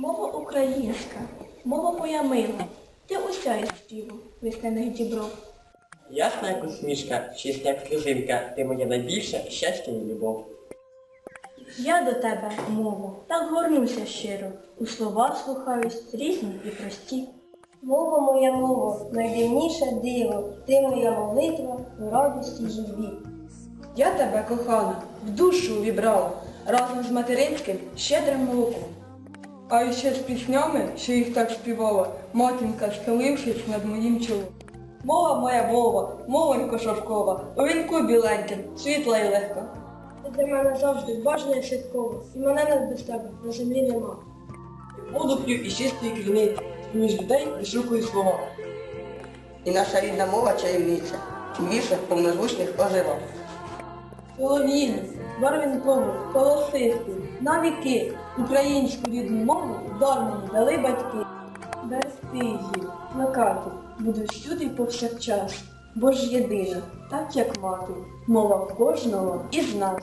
Мова українська, мова моя мила, ти уся із співу весняних дібров. Ясна як усмішка, чиста як сльозинка, ти моє найбільше щастя і любов. Я до тебе, мово, так горнуся щиро, у слова слухаюсь різні і прості. Мова моя мова, найдивніше диво, ти моя молитва в радості журбі. Я тебе, кохана, в душу увібрала, разом з материнським щедрим молоком. А іще з піснями, що їх так співала, матінка, схилившись над моїм чолом. Мова моя мова, мовонько шовкова, у вінку біленьким, світла й легка. Ти для мене завжди важна і святкова, і мене нас без тебе на землі нема. Воду п'ю і чистої криниці, між людей вишукую слова. І наша рідна мова чарівниця, у віршах повнозвучних ожива. Солов'їні, барвінкову, колосисту, навіки українську рідну мову дар мені дали батьки. Берегти її, плакати, буду всюди повсякчас, бо ж єдина, так як мати, мова кожного із нас.